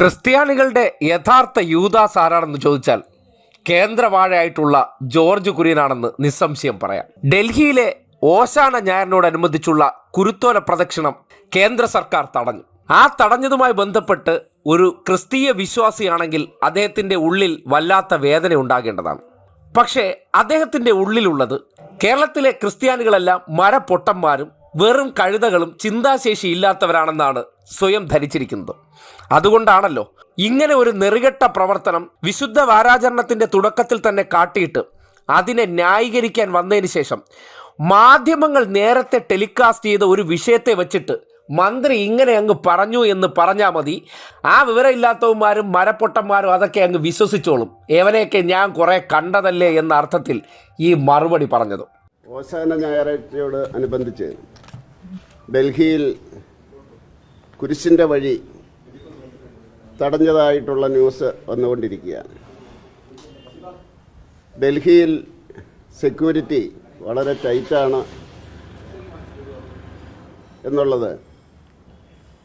ക്രിസ്ത്യാനികളുടെ യഥാർത്ഥ യൂദാസ് ആരാണെന്ന് ചോദിച്ചാൽ കേന്ദ്രവാഴയായിട്ടുള്ള ജോർജ് കുര്യനാണെന്ന് നിസ്സംശയം പറയാം. ഡൽഹിയിലെ ഓശാന ഞായറിനോടനുബന്ധിച്ചുള്ള കുരുത്തോല പ്രദക്ഷിണം കേന്ദ്ര സർക്കാർ തടഞ്ഞു. ആ തടഞ്ഞതുമായി ബന്ധപ്പെട്ട് ഒരു ക്രിസ്തീയ വിശ്വാസിയാണെങ്കിൽ അദ്ദേഹത്തിന്റെ ഉള്ളിൽ വല്ലാത്ത വേദന ഉണ്ടാകേണ്ടതാണ്. പക്ഷേ അദ്ദേഹത്തിന്റെ ഉള്ളിലുള്ളത് കേരളത്തിലെ ക്രിസ്ത്യാനികളെല്ലാം മരപ്പൊട്ടന്മാരും വെറും കഴുതകളും ചിന്താശേഷി ഇല്ലാത്തവരാണെന്നാണ് സ്വയം ധരിച്ചിരിക്കുന്നത്. അതുകൊണ്ടാണല്ലോ ഇങ്ങനെ ഒരു നെറികെട്ട പ്രവർത്തനം വിശുദ്ധ വാരാചരണത്തിന്റെ തുടക്കത്തിൽ തന്നെ കാട്ടിയിട്ട് അതിനെ ന്യായീകരിക്കാൻ വന്നതിന് ശേഷം മാധ്യമങ്ങൾ നേരത്തെ ടെലികാസ്റ്റ് ചെയ്ത ഒരു വിഷയത്തെ വെച്ചിട്ട് മന്ത്രി ഇങ്ങനെ അങ്ങ് പറഞ്ഞു എന്ന് പറഞ്ഞാൽ മതി. ആ വിവരമില്ലാത്തവന്മാരും മരപ്പൊട്ടന്മാരും അതൊക്കെ അങ്ങ് വിശ്വസിച്ചോളും. എവനെയൊക്കെ ഞാൻ കുറെ കണ്ടതല്ലേ എന്ന അർത്ഥത്തിൽ ഈ മറുപടി പറഞ്ഞത്. ഓശാന ഞായറാഴ്ചയോട് അനുബന്ധിച്ച് ഡൽഹിയിൽ കുരിശിന്റെ വഴി തടഞ്ഞതായിട്ടുള്ള ന്യൂസ് വന്നുകൊണ്ടിരിക്കുകയാണ്. ഡൽഹിയിൽ സെക്യൂരിറ്റി വളരെ ടൈറ്റാണ് എന്നുള്ളത്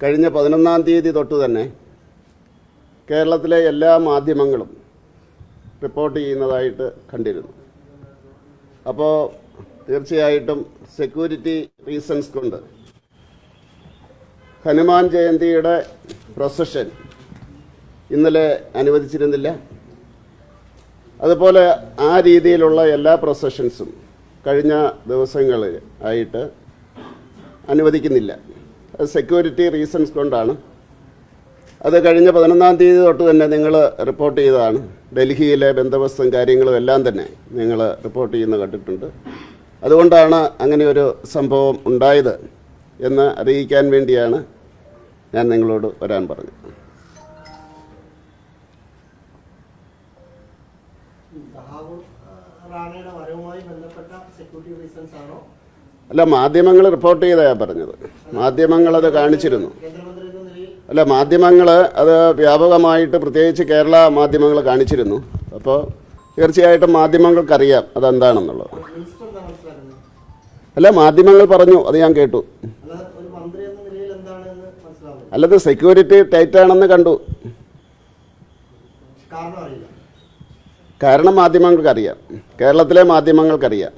കഴിഞ്ഞ പതിനൊന്നാം തീയതി തൊട്ട് തന്നെ കേരളത്തിലെ എല്ലാ മാധ്യമങ്ങളും റിപ്പോർട്ട് ചെയ്യുന്നതായിട്ട് കണ്ടിരുന്നു. അപ്പോൾ തീർച്ചയായിട്ടും സെക്യൂരിറ്റി റീസൺസ് കൊണ്ട്. ഹനുമാൻ ജയന്തിയുടെ പ്രൊസഷൻ ഇന്നലെ അനുവദിച്ചിരുന്നില്ല. അതുപോലെ ആ രീതിയിലുള്ള എല്ലാ പ്രൊസഷൻസും കഴിഞ്ഞ ദിവസങ്ങളിൽ ആയിട്ട് അനുവദിക്കുന്നില്ല. അത് സെക്യൂരിറ്റി റീസൺസ് കൊണ്ടാണ്. അത് കഴിഞ്ഞ പതിനൊന്നാം തീയതി തൊട്ട് തന്നെ നിങ്ങൾ റിപ്പോർട്ട് ചെയ്തതാണ്. ഡൽഹിയിലെ ബന്ധവസ്തും കാര്യങ്ങളും എല്ലാം തന്നെ നിങ്ങൾ റിപ്പോർട്ട് ചെയ്യുന്ന കണ്ടിട്ടുണ്ട്. അതുകൊണ്ടാണ് അങ്ങനെ ഒരു സംഭവം ഉണ്ടായത് എന്ന് അറിയിക്കാൻ വേണ്ടിയാണ് ഞാൻ നിങ്ങളോട് വരാൻ പറഞ്ഞത്. അല്ല മാധ്യമങ്ങൾ റിപ്പോർട്ട് ചെയ്താ പറഞ്ഞത്. മാധ്യമങ്ങൾ അത് കാണിച്ചിരുന്നു. അല്ല മാധ്യമങ്ങൾ അത് വ്യാപകമായിട്ട് പ്രത്യേകിച്ച് കേരള മാധ്യമങ്ങൾ കാണിച്ചിരുന്നു. അപ്പോൾ തീർച്ചയായിട്ടും മാധ്യമങ്ങൾക്കറിയാം അതെന്താണെന്നുള്ളത്. അല്ല മാധ്യമങ്ങൾ പറഞ്ഞു അത് ഞാൻ കേട്ടു. അല്ലാതെ സെക്യൂരിറ്റി ടൈറ്റ് ആണെന്ന് കണ്ടു. കാരണം അറിയില്ല. കാരണം മാധ്യമങ്ങൾക്കറിയാം. കേരളത്തിലെ മാധ്യമങ്ങൾക്കറിയാം.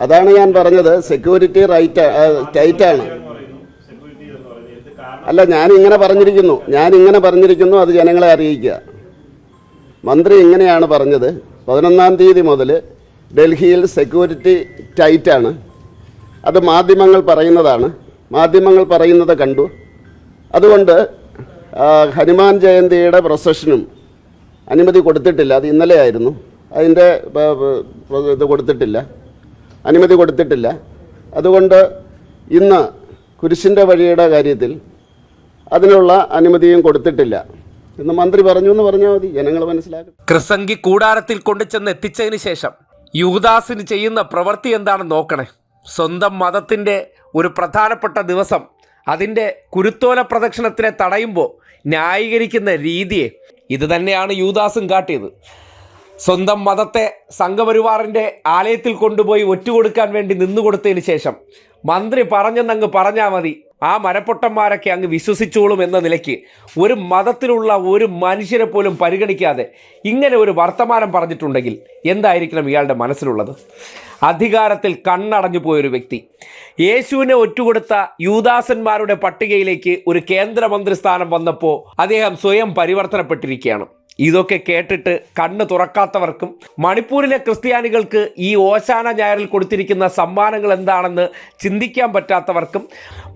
അതാണ് ഞാൻ പറഞ്ഞത്. സെക്യൂരിറ്റി റൈറ്റ് ടൈറ്റാണ് എന്ന് പറയുന്നു സെക്യൂരിറ്റി എന്ന് പറയുന്നത് എന്ത് കാരണം അല്ല ഞാൻ ഇങ്ങനെ പറഞ്ഞിരിക്കുന്നു. ഞാൻ ഇങ്ങനെ പറഞ്ഞിരിക്കുന്നു അത് ജനങ്ങളെ അറിയിക്കുക. മന്ത്രി ഇങ്ങനെയാണ് പറഞ്ഞത്. പതിനൊന്നാം തീയതി മുതൽ ഡൽഹിയിൽ സെക്യൂരിറ്റി ടൈറ്റാണ്. അത് മാധ്യമങ്ങൾ പറയുന്നതാണ്. മാധ്യമങ്ങൾ പറയുന്നത് കണ്ടു. അതുകൊണ്ട് ഹനുമാൻ ജയന്തിയുടെ പ്രൊസഷനും അനുമതി കൊടുത്തിട്ടില്ല. അത് ഇന്നലെ ആയിരുന്നു. അതിന്റെ ഇത് കൊടുത്തിട്ടില്ല. അനുമതി കൊടുത്തിട്ടില്ല. അതുകൊണ്ട് ഇന്ന് കുരിശിന്റെ വഴിയുടെ കാര്യത്തിൽ അതിനുള്ള അനുമതിയും കൊടുത്തിട്ടില്ല. എന്ന് മന്ത്രി പറഞ്ഞു എന്ന് പറഞ്ഞാൽ മതി. ജനങ്ങൾ മനസ്സിലാക്കും. ക്രിസംഗി കൂടാരത്തിൽ കൊണ്ടുചെന്ന് എത്തിച്ചതിന് ശേഷം യുവദാസിന് ചെയ്യുന്ന പ്രവൃത്തി എന്താണെന്ന് നോക്കണേ. സ്വന്തം മതത്തിന്റെ ഒരു പ്രധാനപ്പെട്ട ദിവസം അതിന്റെ കുരുത്തോല പ്രദക്ഷിണത്തിനെ തടയുമ്പോൾ ന്യായീകരിക്കുന്ന രീതിയെ ഇത് തന്നെയാണ് യുവദാസും കാട്ടിയത്. സ്വന്തം മതത്തെ സംഘപരിവാറിന്റെ ആലയത്തിൽ കൊണ്ടുപോയി ഒറ്റുകൊടുക്കാൻ വേണ്ടി നിന്നു കൊടുത്തതിന് ശേഷം മന്ത്രി പറഞ്ഞെന്നങ്ങ് പറഞ്ഞാൽ മതി. ആ മരപ്പൊട്ടന്മാരൊക്കെ അങ്ങ് വിശ്വസിച്ചോളും എന്ന നിലയ്ക്ക് ഒരു മതത്തിലുള്ള ഒരു മനുഷ്യരെ പോലും പരിഗണിക്കാതെ ഇങ്ങനെ ഒരു വർത്തമാനം പറഞ്ഞിട്ടുണ്ടെങ്കിൽ എന്തായിരിക്കണം ഇയാളുടെ മനസ്സിലുള്ളത്? അധികാരത്തിൽ കണ്ണടഞ്ഞു പോയൊരു വ്യക്തി. യേശുവിനെ ഒറ്റുകൊടുത്ത യൂദാസന്മാരുടെ പട്ടികയിലേക്ക് ഒരു കേന്ദ്രമന്ത്രി സ്ഥാനം വന്നപ്പോൾ അദ്ദേഹം സ്വയം പരിവർത്തനപ്പെട്ടിരിക്കുകയാണ്. ഇതൊക്കെ കേട്ടിട്ട് കണ്ണ് തുറക്കാത്തവർക്കും മണിപ്പൂരിലെ ക്രിസ്ത്യാനികൾക്ക് ഈ ഓശാന ഞായറിൽ കൊടുത്തിരിക്കുന്ന സമ്മാനങ്ങൾ എന്താണെന്ന് ചിന്തിക്കാൻ പറ്റാത്തവർക്കും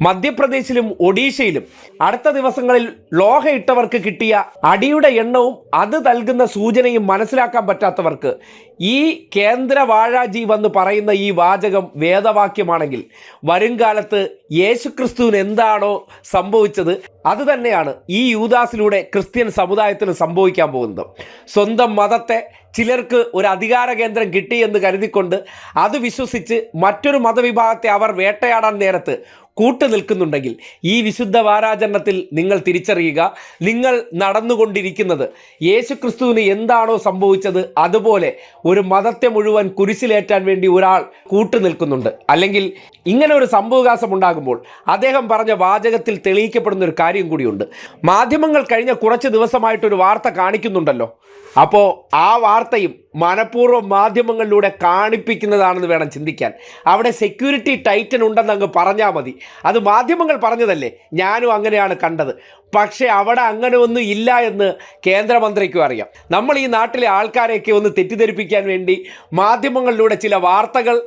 മധ്യപ്രദേശിലും ഒഡീഷയിലും അടുത്ത ദിവസങ്ങളിൽ ലോഹയിട്ടവർക്ക് കിട്ടിയ അടിയുടെ എണ്ണവും അത് നൽകുന്ന സൂചനയും മനസ്സിലാക്കാൻ പറ്റാത്തവർക്ക് ഈ കേന്ദ്ര വാഴാജി വന്ന് പറയുന്ന ഈ വാചകം വേദവാക്യമാണെങ്കിൽ വരുംകാലത്ത് യേശുക്രിസ്തുവിന് എന്താണോ സംഭവിച്ചത് അത് തന്നെയാണ് ഈ യൂദാസിലൂടെ ക്രിസ്ത്യൻ സമുദായത്തിന് സംഭവിക്കാൻ പോകുന്നത്. സ്വന്തം മതത്തെ ചിലർക്ക് ഒരു അധികാര കേന്ദ്രം കിട്ടി എന്ന് കരുതിക്കൊണ്ട് അത് വിശ്വസിച്ച് മറ്റൊരു മതവിഭാഗത്തെ അവർ വേട്ടയാടാൻ നേരത്ത് കൂട്ടു നിൽക്കുന്നുണ്ടെങ്കിൽ ഈ വിശുദ്ധ വാരാചരണത്തിൽ നിങ്ങൾ തിരിച്ചറിയുക നിങ്ങൾ നടന്നുകൊണ്ടിരിക്കുന്നത് യേശുക്രിസ്തുവിന് എന്താണോ സംഭവിച്ചത് അതുപോലെ ഒരു മതത്തെ മുഴുവൻ കുരിശിലേറ്റാൻ വേണ്ടി ഒരാൾ കൂട്ടു നിൽക്കുന്നുണ്ട്. അല്ലെങ്കിൽ ഇങ്ങനെ ഒരു സംഭവകാശം ഉണ്ടാകുമ്പോൾ അദ്ദേഹം പറഞ്ഞ വാചകത്തിൽ തെളിയിക്കപ്പെടുന്ന ഒരു കാര്യം കൂടിയുണ്ട്. മാധ്യമങ്ങൾ കഴിഞ്ഞ കുറച്ച് ദിവസമായിട്ടൊരു വാർത്ത കാണിക്കുന്നുണ്ടല്ലോ. അപ്പോൾ ആ വാർത്തയും മനഃപൂർവം മാധ്യമങ്ങളിലൂടെ കാണിപ്പിക്കുന്നതാണെന്ന് വേണം ചിന്തിക്കാൻ. അവിടെ സെക്യൂരിറ്റി ടൈറ്റൻ ഉണ്ടെന്ന് അങ്ങ് പറഞ്ഞാൽ മതി. അത് മാധ്യമങ്ങൾ പറഞ്ഞതല്ലേ? ഞാനും അങ്ങനെയാണ് കണ്ടത്. പക്ഷേ അവിടെ അങ്ങനെ ഒന്നും ഇല്ല എന്ന് കേന്ദ്രമന്ത്രിക്കും അറിയാം. നമ്മൾ ഈ നാട്ടിലെ ആൾക്കാരെയൊക്കെ ഒന്ന് തെറ്റിദ്ധരിപ്പിക്കാൻ വേണ്ടി മാധ്യമങ്ങളിലൂടെ ചില വാർത്തകൾ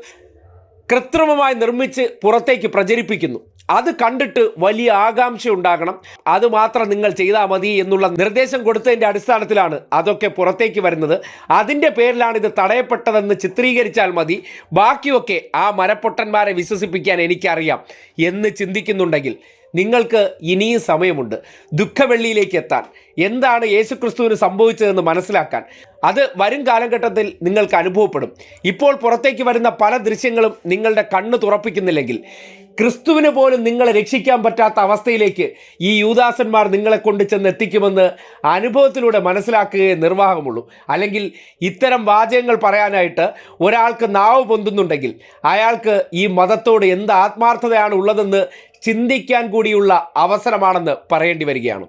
കൃത്രിമമായി നിർമ്മിച്ച് പുറത്തേക്ക് പ്രചരിപ്പിക്കുന്നു. അത് കണ്ടിട്ട് വലിയ ആകാംക്ഷ ഉണ്ടാകണം അത് മാത്രം നിങ്ങൾ ചെയ്താൽ മതി എന്നുള്ള നിർദ്ദേശം കൊടുത്തതിന്റെ അടിസ്ഥാനത്തിലാണ് അതൊക്കെ പുറത്തേക്ക് വരുന്നത്. അതിന്റെ പേരിലാണ് ഇത് തടയപ്പെട്ടതെന്ന് ചിത്രീകരിച്ചാൽ മതി. ബാക്കിയൊക്കെ ആ മരപ്പൊട്ടന്മാരെ വിശ്വസിപ്പിക്കാൻ എനിക്കറിയാം എന്ന് ചിന്തിക്കുന്നുണ്ടെങ്കിൽ നിങ്ങൾക്ക് ഇനിയും സമയമുണ്ട്. ദുഃഖവെള്ളിയിലേക്ക് എത്താൻ. എന്താണ് യേശുക്രിസ്തുവിന് സംഭവിച്ചതെന്ന് മനസ്സിലാക്കാൻ. അത് വരും കാലഘട്ടത്തിൽ നിങ്ങൾക്ക് അനുഭവപ്പെടും. ഇപ്പോൾ പുറത്തേക്ക് വരുന്ന പല ദൃശ്യങ്ങളും നിങ്ങളുടെ കണ്ണ് തുറപ്പിക്കുന്നില്ലെങ്കിൽ ക്രിസ്തുവിന് പോലും നിങ്ങളെ രക്ഷിക്കാൻ പറ്റാത്ത അവസ്ഥയിലേക്ക് ഈ യൂദാസന്മാർ നിങ്ങളെ കൊണ്ട് ചെന്ന് എത്തിക്കുമെന്ന് അനുഭവത്തിലൂടെ മനസ്സിലാക്കുകയേ നിർവാഹമുള്ളൂ. അല്ലെങ്കിൽ ഇത്തരം വാചകങ്ങൾ പറയാനായിട്ട് ഒരാൾക്ക് നാവ് പൊന്തുന്നുണ്ടെങ്കിൽ അയാൾക്ക് ഈ മതത്തോട് എന്ത് ആത്മാർത്ഥതയാണ് ഉള്ളതെന്ന് ചിന്തിക്കാൻ കൂടിയുള്ള അവസരമാണെന്ന് പറയേണ്ടി വരികയാണ്.